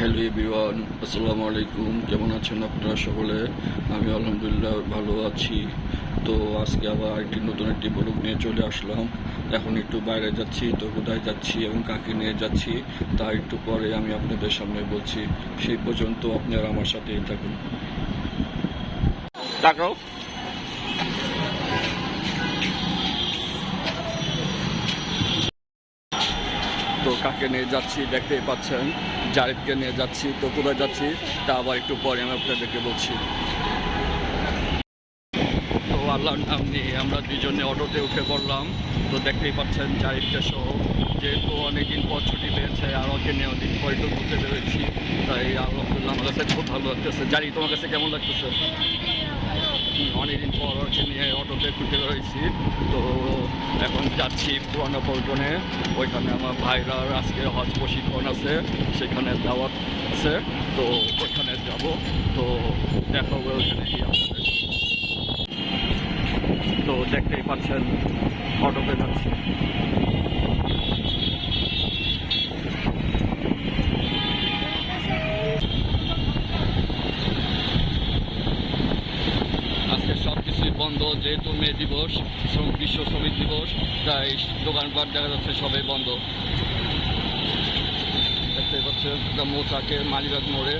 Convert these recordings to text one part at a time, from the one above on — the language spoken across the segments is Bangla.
হ্যালো এভরিওয়ান, আসসালামু আলাইকুম। কেমন আছেন আপনারা সকলে? আমি আলহামদুলিল্লাহ ভালো আছি। তো আজকে আবার একটি নতুন একটি ব্লগ নিয়ে চলে আসলাম। এখন একটু বাইরে যাচ্ছি, তো কোথায় যাচ্ছি এবং কাকে নিয়ে যাচ্ছি তা একটু পরে আমি আপনাদের সামনে বলছি। সেই পর্যন্ত আপনারা আমার সাথেই থাকুন। টাকাও তো কাকে নিয়ে যাচ্ছি দেখতেই পাচ্ছেন। জারেদকে নিয়ে যাচ্ছি, তো কোথায় যাচ্ছি তা আবার একটু পরে আমি আপনাদেরকে বলছি। তো আল্লাহর নাম নিয়ে আমরা দুজনে অটোতে উঠে পড়লাম। তো দেখতেই পাচ্ছেন জারিদকে সহ, যেহেতু অনেকদিন পর ছুটি পেয়েছে আর ওকে নিয়ে অনেকদিন পর একটু ঘুরতে পেরেছি তাই আলহামদুলিল্লাহ আমার কাছে খুব ভালো লাগতেছে। জারি তোমার কাছে কেমন লাগতেছে? অনেকদিন পর ওকে নিয়ে অটোতে ঘুরতে বেরোয়েছি তো এখন যাচ্ছি পুরানো পল্টনে। ওইখানে আমার ভাইরার আজকে হজ প্রশিক্ষণ আছে, সেখানে দাওয়াত আছে। তো ওইখানে যাব। তো দেখা হবে ওইখানে গিয়ে আপনাদের। তো দেখতেই পাচ্ছেন অটোতে যাচ্ছি। বন্ধ, যেহেতু মে দিবস বিশ্ব শ্রমিক দিবস, তাই দোকানপাট দেখা যাচ্ছে সবাই বন্ধ। দেখতে পাচ্ছে মোচাকে মালিবাগ মোড়ে।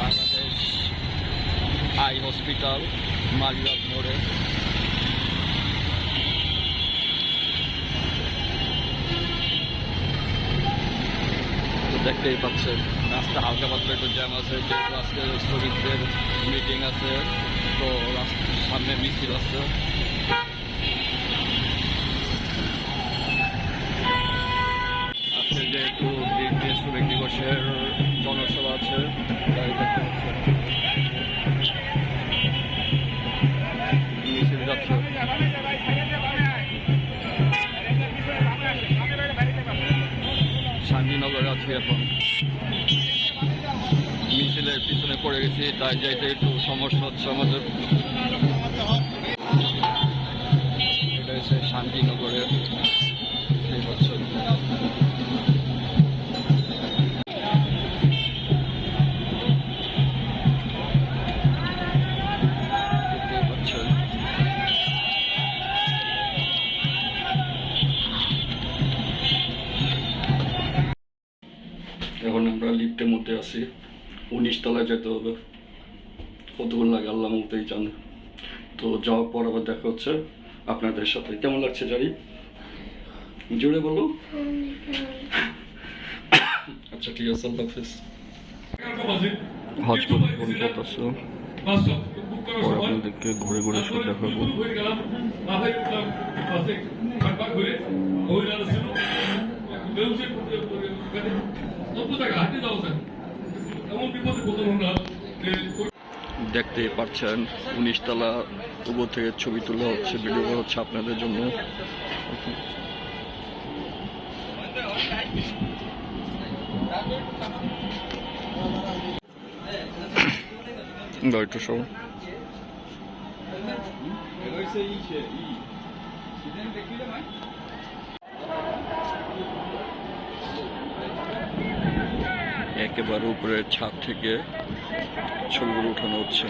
বাংলাদেশ আই হসপিটাল মালিবাগ মোড়ে। দেখতেই পাচ্ছেন রাস্তা হালকা পাতলা একটু জ্যাম আছে, যেহেতু আজকে শ্রমিকদের মিটিং আছে, তো সামনে মিছিল আছে। আজকে যেহেতু শ্রমিক দিবসের জনসভা আছে, তাই যাচ্ছে। শান্তিনগরে আছি এখন। পিছনে পড়ে গেছি, তাই যাইতে একটু সমস্যা হচ্ছে আমাদের। এটা শান্তিনগরের এখন আমরা লিফটের মধ্যে আছি। উনিশ তলায় যেতে হবে। কতক্ষণ লাগে? আল্লাহ মতেই জানে। তো যাওয়ার পর আবার দেখা হচ্ছে আপনাদের সাথে। কেমন লাগছে জারি জুড়ে বলো। আচ্ছা ঠিক আছে আল্লাহ হাফিজ। হজ করতে ফোন করতেছে পরে আপনাদেরকে ঘুরে ঘুরে সব দেখাবো। দেখতেই পাচ্ছেন উনিশ তলা উপর থেকে ছবি তোলা হচ্ছে ভিডিও করা হচ্ছে আপনাদের জন্য। গাড়িটা সব একেবারে উপরের ছাদ থেকে ছবিগুলো উঠানো হচ্ছে।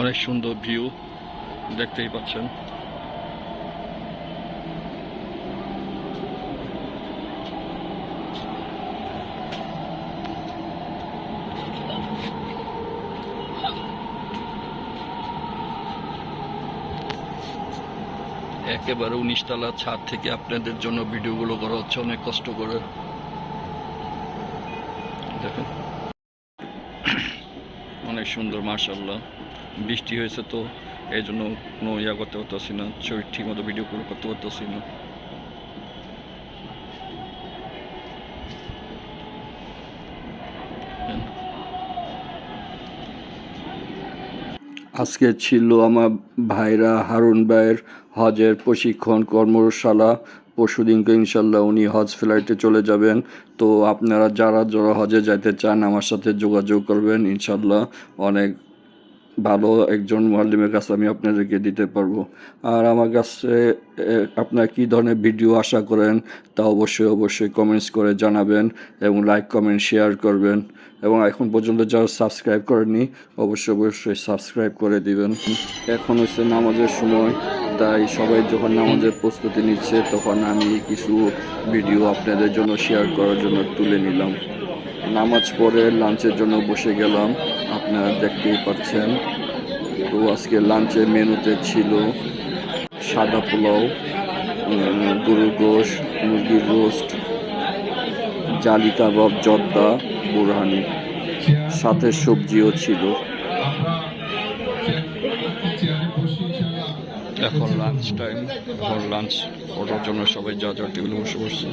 অনেক সুন্দর ভিউ দেখতেই পাচ্ছেন। একেবারে উনিশতলা ছাদ থেকে আপনাদের জন্য ভিডিওগুলো করা হচ্ছে, অনেক কষ্ট করে। দেখেন। অনেক সুন্দর মার্শাল্লাহ বৃষ্টি হয়েছে তো এই জন্য কোনো ইয়া করতে পারতেছি না, শরীর ঠিক মতো ভিডিও করতে পারতেছি না। আজকে ছিল আমার ভাইরা হারুন ভাইয়ের হজের প্রশিক্ষণ কর্মশালা। পরশু দিনকে ইনশাল্লাহ উনি হজ ফ্লাইটে চলে যাবেন। তো আপনারা যারা যারা হজে যাইতে চান আমার সাথে যোগাযোগ করবেন। ইনশাল্লাহ অনেক ভালো একজন মোয়াল্লিমের কাছে আমি আপনাদেরকে দিতে পারব। আর আমার কাছে আপনারা কী ধরনের ভিডিও আশা করেন তা অবশ্যই অবশ্যই কমেন্টস করে জানাবেন এবং লাইক কমেন্ট শেয়ার করবেন। এবং এখন পর্যন্ত যারা সাবস্ক্রাইব করেনি অবশ্যই অবশ্যই সাবস্ক্রাইব করে দিবেন। এখন হচ্ছে নামাজের সময়, তাই সবাই যখন নামাজের প্রস্তুতি নিচ্ছে, তখন আমি কিছু ভিডিও আপনাদের জন্য শেয়ার করার জন্য তুলে নিলাম। নামাজ পড়ে লাঞ্চের জন্য বসে গেলাম। আপনারা দেখতেই পাচ্ছেন। তো আজকে লাঞ্চের মেনুতে ছিল সাদা পোলাও গরুর গোশ, মুরগির রোস্ট, জালি কাবাব, জর্দা, বুরহানি। সাথে সবজিও ছিল। এখন লাঞ্চ টাইম এখন লাঞ্চ ওঠার জন্য সবাই যা যা টেবিলে বসে বসছে।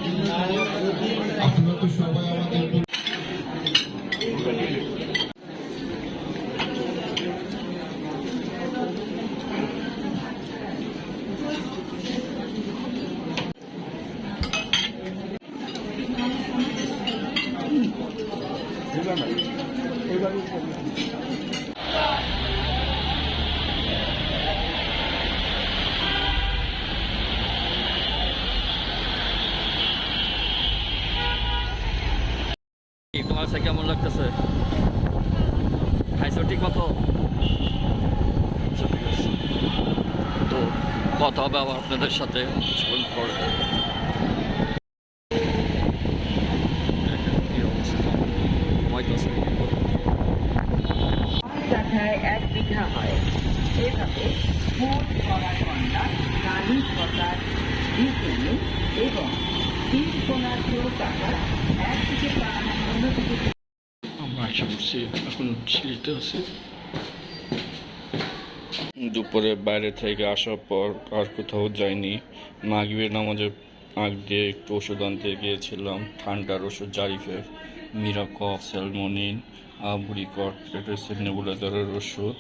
কেমন লাগতেছে? খাইছো ঠিক মতো? আচ্ছা। তো কথা হবে আবার আপনাদের সাথে। পরে দেখেন কি অবস্থা। ঘুমাইতেছে কি করব? টাকায় বিঘা হয়। এভাবে মোট করার কন্যা নারী কটার দ্বিগুণে এবং তিন কোনার টাকা একদিকে পান অন্যদিকে আমরা আশা করছি এখন সিঁড়িতে আছি। দুপুরে বাইরে থেকে আসার পর আর কোথাও যাইনি। মাগরিবের নামাজের আগ দিয়ে একটু ওষুধ আনতে গিয়েছিলাম ঠান্ডার ওষুধ জারিফের মিরাকফ স্যালমোনিন বুড়িকট এটা হচ্ছে নেবুলাইজারের ওষুধ।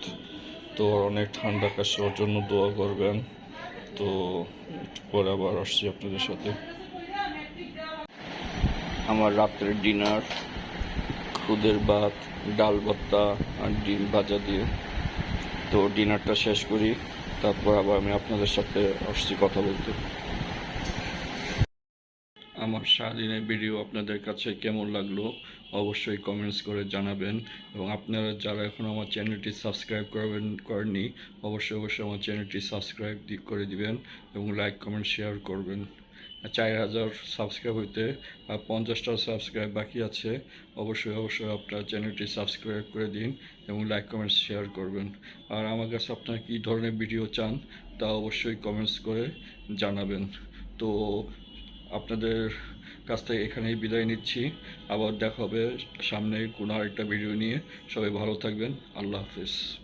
তো অনেক ঠান্ডা কাশি, ওর জন্য দোয়া করবেন। তো একটু পরে আবার আসছি আপনাদের সাথে। আমার রাত্রের ডিনার, খুদের ভাত, ডাল ভর্তা আর ডিম ভাজা দিয়ে। তো ডিনারটা শেষ করি, তারপর আবার আমি আপনাদের সাথে আসছি কথা বলতে। আমার সারাদিনের ভিডিও আপনাদের কাছে কেমন লাগল? অবশ্যই কমেন্টস করে জানাবেন এবং আপনারা যারা এখন আমার চ্যানেলটি সাবস্ক্রাইব করবেন, করেননি, অবশ্যই অবশ্যই আমার চ্যানেলটি সাবস্ক্রাইব করে দিবেন এবং লাইক কমেন্ট শেয়ার করবেন। চার হাজার সাবস্ক্রাইব হইতে পঞ্চাশটা সাবস্ক্রাইব বাকি আছে, অবশ্যই অবশ্যই আপনার চ্যানেলটি সাবস্ক্রাইব করে দিন এবং লাইক কমেন্টস শেয়ার করবেন। আর আমার কাছে আপনারা কী ধরনের ভিডিও চান তা অবশ্যই কমেন্টস করে জানাবেন। তো আপনাদের কাছ থেকে এখানেই বিদায় নিচ্ছি। আবার দেখা হবে সামনে কোনো আরেকটা ভিডিও নিয়ে। সবাই ভালো থাকবেন। আল্লাহ হাফিজ।